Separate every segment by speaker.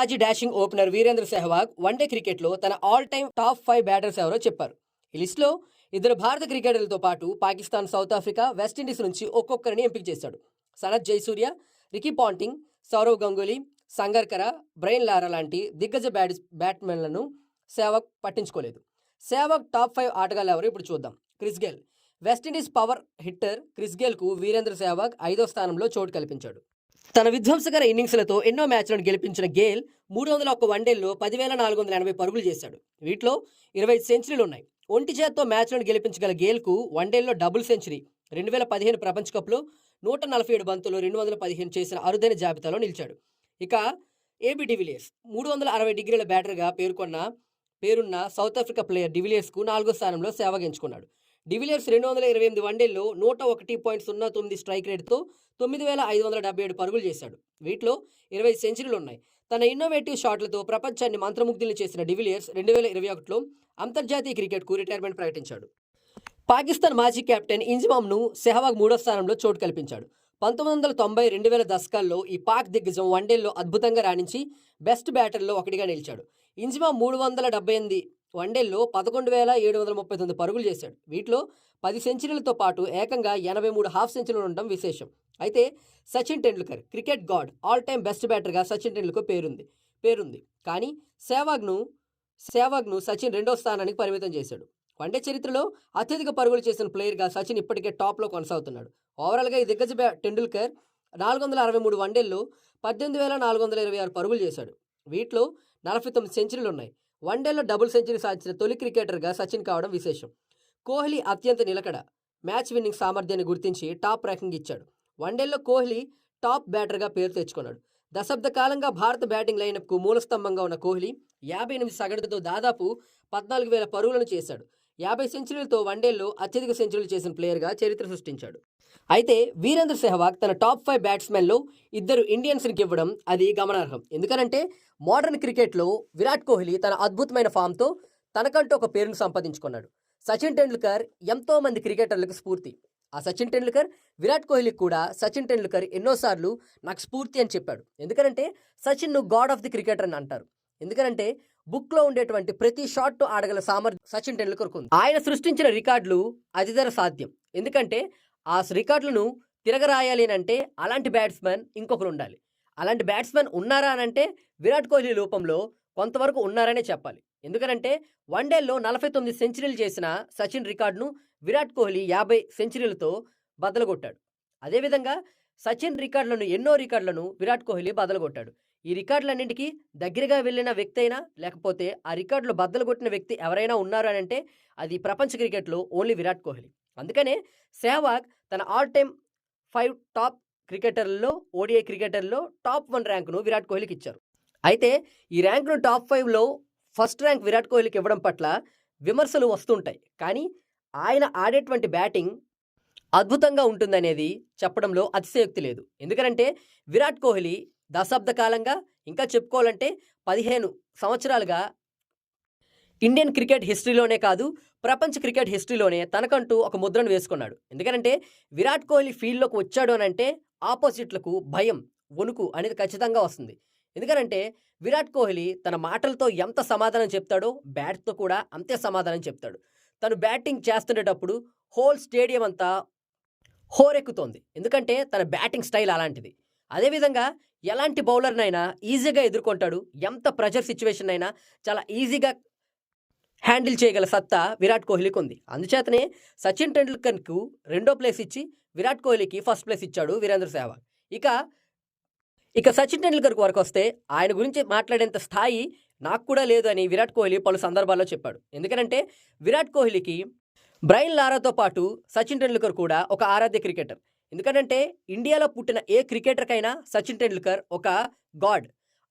Speaker 1: మాజీ dashing opener Virender Sehwag one day క్రికెట్లో తన all time top five batters ఎవరో చెప్పారు. ఈ లిస్టులో ఇద్దరు భారత క్రికెటర్లతో పాటు పాకిస్తాన్ సౌత్ ఆఫ్రికా వెస్టిండీస్ నుంచి ఒక్కొక్కరిని ఎంపిక చేశాడు. Sanath Jayasuriya Ricky Ponting Sourav Ganguly Sangakkara Brian Lara లాంటి దిగ్గజ బ్యాట్ బ్యాట్మెన్లను సేవక్ పట్టించుకోలేదు. సేవక్ టాప్ ఫైవ్ ఆటగాళ్ళు ఎవరు ఇప్పుడు చూద్దాం. Chris Gayle. West Indies power hitter Chris గేల్కు Virender Sehwag ఐదో స్థానంలో చోటు కల్పించాడు. తన విధ్వంసకర ఇన్నింగ్స్లతో ఎన్నో మ్యాచ్లను గెలిపించిన గేల్ మూడు వందల ఒక్క వన్డేల్లో పదివేల నాలుగు వందల ఎనభై పరుగులు చేశాడు. వీటిలో ఇరవై సెంచరీలు ఉన్నాయి ఒంటి చేత్తో మ్యాచ్లను గెలిపించగల గేల్కు వన్డేల్లో డబుల్ సెంచరీ రెండు వేల పదిహేను ప్రపంచ కప్లో నూట నలభై ఏడు బంతులు రెండు వందల పదిహేను చేసిన అరుదైన జాబితాలో నిలిచాడు. ఇక ఏబి డివిలియర్స్ మూడు వందల అరవై డిగ్రీల బ్యాటర్గా పేర్కొన్న పేరున్న సౌత్ ఆఫ్రికా ప్లేయర్ డివిలియర్స్కు నాలుగో స్థానంలో సేవగించుకున్నాడు డివిలియర్స్ రెండు వందల ఇరవై ఎనిమిది వన్డేల్లో నూట ఒకటి పాయింట్ సున్నా తొమ్మిది స్ట్రైక్ రేట్తో తొమ్మిది వేల ఐదు వందల డెబ్బై ఏడు పరుగులు చేశాడు. వీటిలో ఇరవై సెంచరీలు ఉన్నాయి తన ఇన్నోవేటివ్ షాట్లతో ప్రపంచాన్ని మంత్రముగ్ధులు చేసిన డివిలియర్స్ రెండు వేల ఇరవై ఒకటిలో అంతర్జాతీయ క్రికెట్కు రిటైర్మెంట్ ప్రకటించాడు. పాకిస్తాన్ మాజీ కెప్టెన్ ఇంజిమామ్ను సెహవాగ్ మూడో స్థానంలో చోటు కల్పించాడు. పంతొమ్మిది వందల తొంభై రెండు వేల దశకాల్లో ఈ పాక్ దిగ్గజం వన్డేల్లో అద్భుతంగా రాణించి బెస్ట్ బ్యాటర్లో ఒకటిగా నిలిచాడు. ఇంజిమా మూడు వందల డెబ్బై ఎనిమిది వన్డేల్లో పదకొండు వేల ఏడు వందల ముప్పై తొమ్మిది పరుగులు చేశాడు. వీటిలో పది సెంచరీలతో పాటు ఏకంగా ఎనభై మూడు హాఫ్ సెంచరీలు ఉండడం విశేషం. అయితే Sachin Tendulkar cricket god all time best బ్యాటర్గా Sachin Tendulkar పేరుంది పేరుంది. కానీ సేవాగ్ను సేవాగ్ను సచిన్ రెండో స్థానానికి పరిమితం చేశాడు. వన్డే చరిత్రలో అత్యధిక పరుగులు చేసిన ప్లేయర్గా సచిన్ ఇప్పటికే టాప్లో కొనసాగుతున్నాడు. ఓవరాల్గా ఈ దిగ్గజ టెండూల్కర్ నాలుగు వందల అరవై మూడు వన్డేల్లో పద్దెనిమిది వేల నాలుగు వందల ఇరవై ఆరు పరుగులు చేశాడు. వీటిలో నలభై తొమ్మిది సెంచరీలు ఉన్నాయి వన్డేలో డబుల్ సెంచరీ సాధించిన తొలి క్రికెటర్గా సచిన్ కావడం విశేషం. కోహ్లీ అత్యంత నిలకడ మ్యాచ్ విన్నింగ్ సామర్థ్యాన్ని గుర్తించి టాప్ ర్యాంకింగ్ ఇచ్చాడు. వన్డేల్లో కోహ్లీ టాప్ బ్యాటర్గా పేరు తెచ్చుకున్నాడు. దశాబ్ద కాలంగా భారత బ్యాటింగ్ లైనప్కు మూలస్తంభంగా ఉన్న కోహ్లీ యాభై ఎనిమిది సగటుతో దాదాపు పద్నాలుగు వేల పరుగులను చేశాడు. యాభై సెంచరీలతో వన్డేల్లో అత్యధిక సెంచరీలు చేసిన ప్లేయర్గా చరిత్ర సృష్టించాడు. అయితే వీరేంద్ర సెహ్వాగ్ తన టాప్ ఫైవ్ బ్యాట్స్మెన్లో ఇద్దరు ఇండియన్స్కి ఇవ్వడం అది గమనార్హం. ఎందుకనంటే మోడర్న్ క్రికెట్లో విరాట్ కోహ్లీ తన అద్భుతమైన ఫామ్తో తనకంటూ ఒక పేరును సంపాదించుకున్నాడు. సచిన్ టెండూల్కర్ ఎంతో మంది క్రికెటర్లకు స్ఫూర్తి. ఆ సచిన్ టెండూల్కర్ విరాట్ కోహ్లీకి కూడా సచిన్ టెండూల్కర్ ఎన్నోసార్లు నాకు స్ఫూర్తి అని చెప్పాడు. ఎందుకంటే సచిన్ను గాడ్ ఆఫ్ ది క్రికెటర్ అని అంటారు. ఎందుకంటే బుక్లో ఉండేటువంటి ప్రతి షాట్ ఆడగల సామర్థ్యం సచిన్ టెండూల్కర్కు ఉంది. ఆయన సృష్టించిన రికార్డులు అతిధర సాధ్యం. ఎందుకంటే ఆ రికార్డులను తిరగరాయాలి అని అంటే అలాంటి బ్యాట్స్మెన్ ఇంకొకరు ఉండాలి. అలాంటి బ్యాట్స్మెన్ ఉన్నారా అని అంటే విరాట్ కోహ్లీ రూపంలో కొంతవరకు ఉన్నారనే చెప్పాలి. ఎందుకనంటే వన్డేల్లో నలభై తొమ్మిది సెంచరీలు చేసిన సచిన్ రికార్డును విరాట్ కోహ్లీ యాభై సెంచరీలతో బదలగొట్టాడు. అదేవిధంగా సచిన్ రికార్డులను ఎన్నో రికార్డులను విరాట్ కోహ్లీ బదలగొట్టాడు. ఈ రికార్డులన్నింటికీ దగ్గరగా వెళ్ళిన వ్యక్తి అయినా లేకపోతే ఆ రికార్డులు బద్దలు కొట్టిన వ్యక్తి ఎవరైనా ఉన్నారు అని అంటే అది ప్రపంచ క్రికెట్లో ఓన్లీ విరాట్ కోహ్లీ. అందుకనే సెహ్వాగ్ తన ఆల్ టైమ్ ఫైవ్ టాప్ క్రికెటర్లలో ఓడిఐ క్రికెటర్లో టాప్ వన్ ర్యాంకును విరాట్ కోహ్లీకి ఇచ్చారు. అయితే ఈ ర్యాంకును టాప్ ఫైవ్లో ఫస్ట్ ర్యాంక్ విరాట్ కోహ్లీకి ఇవ్వడం పట్ల విమర్శలు వస్తుంటాయి. కానీ ఆయన ఆడేటువంటి బ్యాటింగ్ అద్భుతంగా ఉంటుందనేది చెప్పడంలో అతిశయోక్తి లేదు. ఎందుకంటే విరాట్ కోహ్లీ దశాబ్ద కాలంగా ఇంకా చెప్పుకోవాలంటే పదిహేను సంవత్సరాలుగా ఇండియన్ క్రికెట్ హిస్టరీలోనే కాదు ప్రపంచ క్రికెట్ హిస్టరీలోనే తనకంటూ ఒక ముద్రను వేసుకున్నాడు. ఎందుకంటే విరాట్ కోహ్లీ ఫీల్డ్లోకి వచ్చాడు అని అంటే ఆపోజిట్లకు భయం వణుకు అనేది ఖచ్చితంగా వస్తుంది. ఎందుకంటే విరాట్ కోహ్లీ తన మాటలతో ఎంత సమాధానం చెప్తాడో బ్యాట్తో కూడా అంతే సమాధానం చెప్తాడు. తను బ్యాటింగ్ చేస్తుండేటప్పుడు హోల్ స్టేడియం అంతా హోరెక్కుతోంది. ఎందుకంటే తన బ్యాటింగ్ స్టైల్ అలాంటిది. అదేవిధంగా ఎలాంటి బౌలర్నైనా ఈజీగా ఎదుర్కొంటాడు. ఎంత ప్రెషర్ సిచ్యువేషన్ అయినా చాలా ఈజీగా హ్యాండిల్ చేయగల సత్తా విరాట్ కోహ్లీకి ఉంది అందుచేతనే సచిన్ టెండూల్కర్కు రెండో ప్లేస్ ఇచ్చి విరాట్ కోహ్లీకి ఫస్ట్ ప్లేస్ ఇచ్చాడు వీరేంద్ర సెహ్వాగ్. ఇక ఇక సచిన్ టెండూల్కర్ వరకు వస్తే ఆయన గురించి మాట్లాడేంత స్థాయి నాకు కూడా లేదు అని విరాట్ కోహ్లీ పలు సందర్భాల్లో చెప్పాడు. ఎందుకంటే విరాట్ కోహ్లీకి బ్రైన్ లారాతో పాటు సచిన్ టెండూల్కర్ కూడా ఒక ఆరాధ్య క్రికెటర్. ఎందుకంటే ఇండియాలో పుట్టిన ఏ క్రికెటర్కైనా సచిన్ టెండూల్కర్ ఒక గాడ్.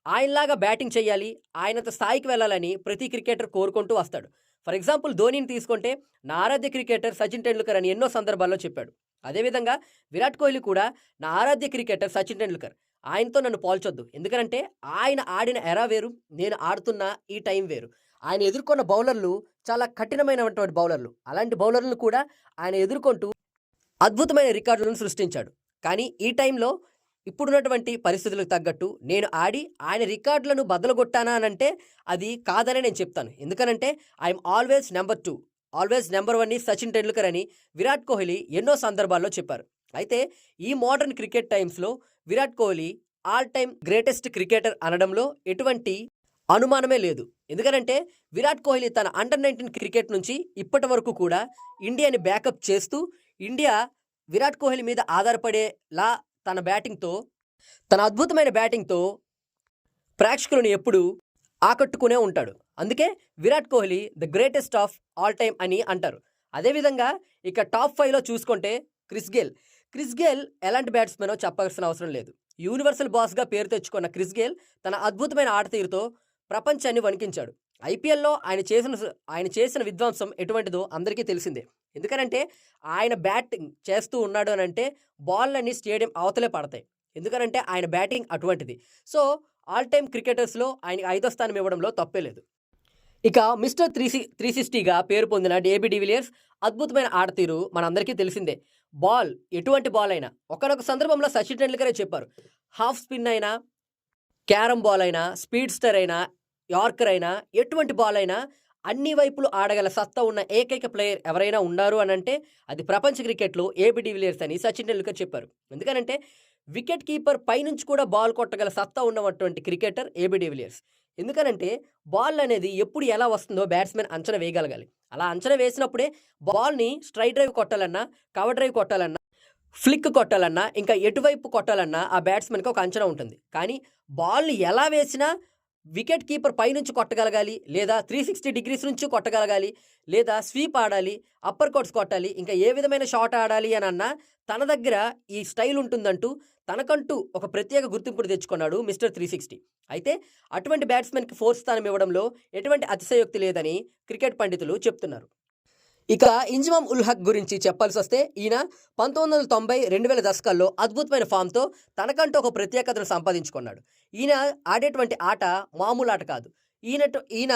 Speaker 1: ఆయనలాగా బ్యాటింగ్ చేయాలి ఆయనంత స్థాయికి వెళ్ళాలని ప్రతి క్రికెటర్ కోరుకుంటూ వస్తాడు. ఫర్ ఎగ్జాంపుల్ ధోనిని తీసుకుంటే నా ఆరాధ్య క్రికెటర్ సచిన్ టెండూల్కర్ అని ఎన్నో సందర్భాల్లో చెప్పాడు. అదేవిధంగా విరాట్ కోహ్లీ కూడా నా ఆరాధ్య క్రికెటర్ సచిన్ టెండూల్కర్. ఆయనతో నన్ను పోల్చొద్దు. ఎందుకంటే ఆయన ఆడిన ఎరా వేరు నేను ఆడుతున్న ఈ టైం వేరు. ఆయన ఎదుర్కొన్న బౌలర్లు చాలా కఠినమైనటువంటి బౌలర్లు. అలాంటి బౌలర్లను కూడా ఆయన ఎదుర్కొంటూ అద్భుతమైన రికార్డులను సృష్టించాడు. కానీ ఈ టైంలో ఇప్పుడున్నటువంటి పరిస్థితులకు తగ్గట్టు నేను ఆడి ఆయన రికార్డులను బదలగొట్టానా అనంటే అది కాదని నేను చెప్తాను. ఎందుకనంటే I'm always number two. Always number one Sachin Tendulkar అని విరాట్ కోహ్లీ ఎన్నో సందర్భాల్లో చెప్పారు. అయితే ఈ మోడర్న్ క్రికెట్ టైమ్స్లో Virat Kohli all time greatest cricketer అనడంలో ఎటువంటి అనుమానమే లేదు. ఎందుకనంటే విరాట్ కోహ్లీ తన అండర్ నైన్టీన్ క్రికెట్ నుంచి ఇప్పటి వరకు కూడా ఇండియాని బ్యాకప్ చేస్తూ ఇండియా విరాట్ కోహ్లీ మీద ఆధారపడేలా తన బ్యాటింగ్తో తన అద్భుతమైన బ్యాటింగ్తో ప్రేక్షకులను ఎప్పుడు ఆకట్టుకునే ఉంటాడు. అందుకే Virat Kohli the greatest of all time అని అంటారు. అదేవిధంగా ఇక టాప్ ఫైవ్లో చూసుకుంటే క్రిస్ గేల్. క్రిస్ గేల్ ఎలాంటి బ్యాట్స్మెనో చెప్పాల్సిన అవసరం లేదు. యూనివర్సల్ బాస్గా పేరు తెచ్చుకున్న క్రిస్ గేల్ తన అద్భుతమైన ఆటతీరుతో ప్రపంచాన్ని వణికించాడు. ఐపీఎల్లో ఆయన చేసిన ఆయన చేసిన విధ్వంసం ఎటువంటిదో అందరికీ తెలిసిందే. ఎందుకనంటే ఆయన బ్యాటింగ్ చేస్తూ ఉన్నాడు అని అంటే బాల్లన్నీ స్టేడియం అవతలే పడతాయి. ఎందుకనంటే ఆయన బ్యాటింగ్ అటువంటిది. సో ఆల్ టైమ్ క్రికెటర్స్లో ఆయనకి ఐదో స్థానం ఇవ్వడంలో తప్పే లేదు. ఇక మిస్టర్ త్రీ సి త్రీ సిక్స్టీగా పేరు పొందిన డేబీ డివిలియర్స్ అద్భుతమైన ఆడతీరు మనందరికీ తెలిసిందే. బాల్ ఎటువంటి బాల్ అయినా. ఒకనొక సందర్భంలో సచిన్ టెండూల్కరే చెప్పారు. హాఫ్ స్పిన్ అయినా క్యారమ్ బాల్ అయినా స్పీడ్ స్టర్ అయినా యార్కర్ అయినా ఎటువంటి బాల్ అయినా అన్ని వైపులు ఆడగల సత్తా ఉన్న ఏకైక ప్లేయర్ ఎవరైనా ఉన్నారు అని అంటే అది ప్రపంచ క్రికెట్లో ఏబి డివిలియర్స్ అని సచిన్ టెండూల్కర్ చెప్పారు. ఎందుకనంటే వికెట్ కీపర్ పైనుంచి కూడా బాల్ కొట్టగల సత్తా ఉన్నటువంటి క్రికెటర్ ఏబి డివిలియర్స్ ఎందుకనంటే బాల్ అనేది ఎప్పుడు ఎలా వస్తుందో బ్యాట్స్మెన్ అంచనా వేయగలగాలి. అలా అంచనా వేసినప్పుడే బాల్ని స్ట్రైట్ డ్రైవ్ కొట్టాలన్నా కవర్ డ్రైవ్ కొట్టాలన్నా ఫ్లిక్ కొట్టాలన్నా ఇంకా ఎటువైపు కొట్టాలన్నా ఆ బ్యాట్స్మెన్కి ఒక అంచనా ఉంటుంది. కానీ బాల్ని ఎలా వేసినా వికెట్ కీపర్ పైనుంచి కొట్టగలగాలి లేదా త్రీ సిక్స్టీ డిగ్రీస్ నుంచి కొట్టగలగాలి లేదా స్వీప్ ఆడాలి అప్పర్ కోట్స్ కొట్టాలి ఇంకా ఏ విధమైన షాట్ ఆడాలి అని అన్నా తన దగ్గర ఈ స్టైల్ ఉంటుందంటూ తనకంటూ ఒక ప్రత్యేక గుర్తింపును తెచ్చుకున్నాడు మిస్టర్ త్రీ సిక్స్టీ అయితే అటువంటి బ్యాట్స్మెన్కి ఫోర్త్ స్థానం ఇవ్వడంలో ఎటువంటి అతిశయోక్తి లేదని క్రికెట్ పండితులు చెప్తున్నారు. ఇక ఇంజమామ్ ఉల్ హక్ గురించి చెప్పాల్సి వస్తే ఈయన పంతొమ్మిది వందల తొంభై రెండు వేల దశకాల్లో అద్భుతమైన ఫామ్తో తనకంటూ ఒక ప్రత్యేకతను సంపాదించుకున్నాడు. ఈయన ఆడేటువంటి ఆట మామూలు ఆట కాదు. ఈయన ఈయన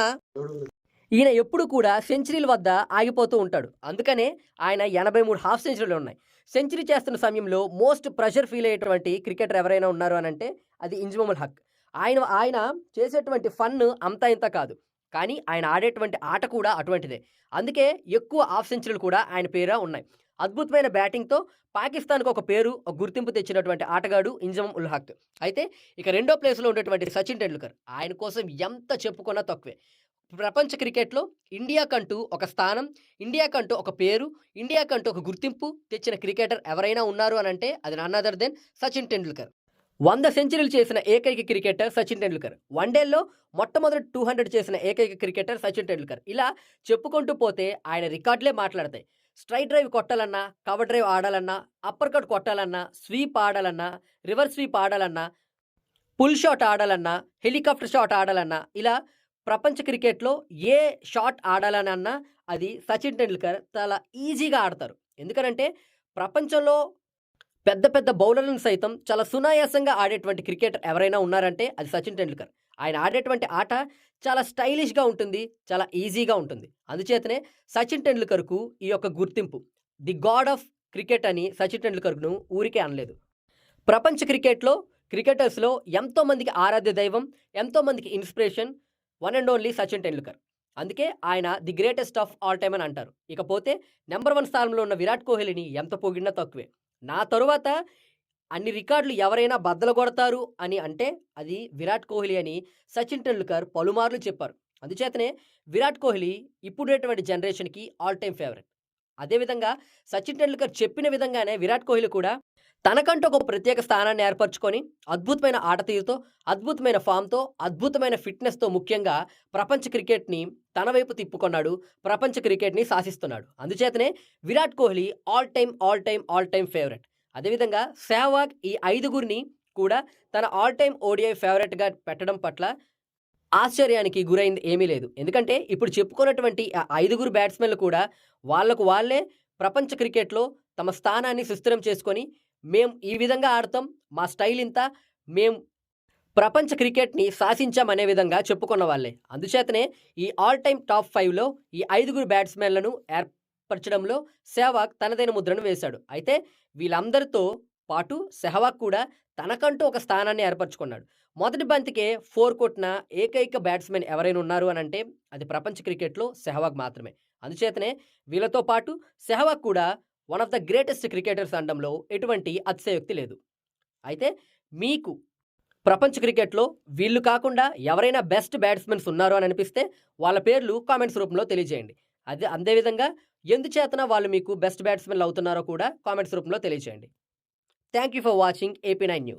Speaker 1: ఈయన ఎప్పుడు కూడా సెంచరీల వద్ద ఆగిపోతూ ఉంటాడు. అందుకనే ఆయన ఎనభై మూడు హాఫ్ సెంచరీలు ఉన్నాయి. సెంచరీ చేస్తున్న సమయంలో మోస్ట్ ప్రెషర్ ఫీల్ అయ్యేటువంటి క్రికెటర్ ఎవరైనా ఉన్నారు అని అంటే అది ఇంజమాముల్ హక్. ఆయన ఆయన చేసేటువంటి ఫన్ అంతా ఇంత కాదు. కానీ ఆయన ఆడేటువంటి ఆట కూడా అటువంటిదే. అందుకే ఎక్కువ హాఫ్ సెంచరీలు కూడా ఆయన పేర ఉన్నాయి. అద్భుతమైన బ్యాటింగ్తో పాకిస్తాన్కు ఒక పేరు ఒక గుర్తింపు తెచ్చినటువంటి ఆటగాడు ఇంజమ్ ఉల్ హక్. అయితే ఇక రెండో ప్లేస్లో ఉన్నటువంటి సచిన్ టెండూల్కర్. ఆయన కోసం ఎంత చెప్పుకున్నా తక్కువే. ప్రపంచ క్రికెట్లో ఇండియా కంటూ ఒక స్థానం ఇండియా కంటూ ఒక పేరు ఇండియా కంటూ ఒక గుర్తింపు తెచ్చిన క్రికెటర్ ఎవరైనా ఉన్నారు అని అంటే అది none other than Sachin Tendulkar. వంద సెంచరీలు చేసిన ఏకైక క్రికెటర్ సచిన్ టెండూల్కర్. వన్డేల్లో మొట్టమొదటి టూ హండ్రెడ్ చేసిన ఏకైక క్రికెటర్ సచిన్ టెండూల్కర్. ఇలా చెప్పుకుంటూ పోతే ఆయన రికార్డులే మాట్లాడతాయి. స్ట్రైట్ డ్రైవ్ కొట్టాలన్నా కవర్ డ్రైవ్ ఆడాలన్నా అప్పర్ కట్ కొట్టాలన్నా స్వీప్ ఆడాలన్నా రివర్స్ స్వీప్ ఆడాలన్నా పుల్ షాట్ ఆడాలన్నా హెలికాప్టర్ షాట్ ఆడాలన్నా ఇలా ప్రపంచ క్రికెట్లో ఏ షాట్ ఆడాలన్నా అది సచిన్ టెండూల్కర్ చాలా ఈజీగా ఆడతారు. ఎందుకనంటే ప్రపంచంలో పెద్ద పెద్ద బౌలర్లను సైతం చాలా సునాయాసంగా ఆడేటువంటి క్రికెటర్ ఎవరైనా ఉన్నారంటే అది సచిన్ టెండూల్కర్. ఆయన ఆడేటువంటి ఆట చాలా స్టైలిష్గా ఉంటుంది చాలా ఈజీగా ఉంటుంది. అందుచేతనే సచిన్ టెండూల్కర్కు ఈ యొక్క గుర్తింపు ది గాడ్ ఆఫ్ క్రికెట్ అని సచిన్ టెండూల్కర్ను ఊరికే అనలేదు. ప్రపంచ క్రికెట్లో క్రికెటర్స్లో ఎంతోమందికి ఆరాధ్య దైవం ఎంతోమందికి inspiration one and only Sachin Tendulkar. అందుకే ఆయన the greatest of all time అని అంటారు. ఇకపోతే నెంబర్ వన్ స్థానంలో ఉన్న విరాట్ కోహ్లీని ఎంత పొగిడినా తక్కువే. నా తరువాత అన్ని రికార్డులు ఎవరైనా బద్దలు కొడతారు అని అంటే అది విరాట్ కోహ్లీ అని సచిన్ టెండూల్కర్ పలుమార్లు చెప్పారు. అందుచేతనే విరాట్ కోహ్లీ ఇప్పుడేటువంటి జనరేషన్కి ఆల్ టైమ్ ఫేవరెట్. అదేవిధంగా సచిన్ టెండూల్కర్ చెప్పిన విధంగానే విరాట్ కోహ్లీ కూడా తనకంటూ ఒక ప్రత్యేక స్థానాన్ని ఏర్పరచుకొని అద్భుతమైన ఆటతీరుతో అద్భుతమైన ఫామ్తో అద్భుతమైన ఫిట్నెస్తో ముఖ్యంగా ప్రపంచ క్రికెట్ని తన వైపు తిప్పుకున్నాడు ప్రపంచ క్రికెట్ని శాసిస్తున్నాడు అందుచేతనే Virat Kohli all time all time all time favourite. అదేవిధంగా సెహ్వాగ్ ఈ ఐదుగురిని కూడా తన ఆల్ టైమ్ ఓడిఐ ఫేవరెట్గా పెట్టడం పట్ల ఆశ్చర్యానికి గురైంది ఏమీ లేదు. ఎందుకంటే ఇప్పుడు చెప్పుకున్నటువంటి ఆ ఐదుగురు బ్యాట్స్మెన్లు కూడా వాళ్ళకు వాళ్ళే ప్రపంచ క్రికెట్లో తమ స్థానాన్ని సుస్థిరం చేసుకొని మేం ఈ విధంగా ఆడతాం మా స్టైల్ ఇంత మేం ప్రపంచ క్రికెట్ని శాసించామనే విధంగా చెప్పుకున్న వాళ్ళే. అందుచేతనే ఈ ఆల్ టైమ్ టాప్ ఫైవ్లో ఈ ఐదుగురు బ్యాట్స్మెన్లను ఏర్పరచడంలో సెహ్వాగ్ తనదైన ముద్రను వేశాడు. అయితే వీళ్ళందరితో పాటు సెహ్వాగ్ కూడా తనకంటూ ఒక స్థానాన్ని ఏర్పరచుకున్నాడు. మొదటి బంతికే ఫోర్ కొట్టిన ఏకైక బ్యాట్స్మెన్ ఎవరైనా ఉన్నారు అని అంటే అది ప్రపంచ క్రికెట్లో సెహ్వాగ్ మాత్రమే. అందుచేతనే వీళ్ళతో పాటు సెహవాగ్ కూడా one of the greatest cricketers అనడంలో ఎటువంటి అతిశయోక్తి లేదు. అయితే మీకు ప్రపంచ క్రికెట్లో వీళ్ళు కాకుండా ఎవరైనా బెస్ట్ బ్యాట్స్మెన్స్ ఉన్నారు అని అనిపిస్తే వాళ్ళ పేర్లు కామెంట్స్ రూపంలో తెలియజేయండి. అదే అదేవిధంగా ఎందుచేతన వాళ్ళు మీకు బెస్ట్ బ్యాట్స్మెన్లు అవుతున్నారో కూడా కామెంట్స్ రూపంలో తెలియజేయండి. Thank you for watching AP nine news.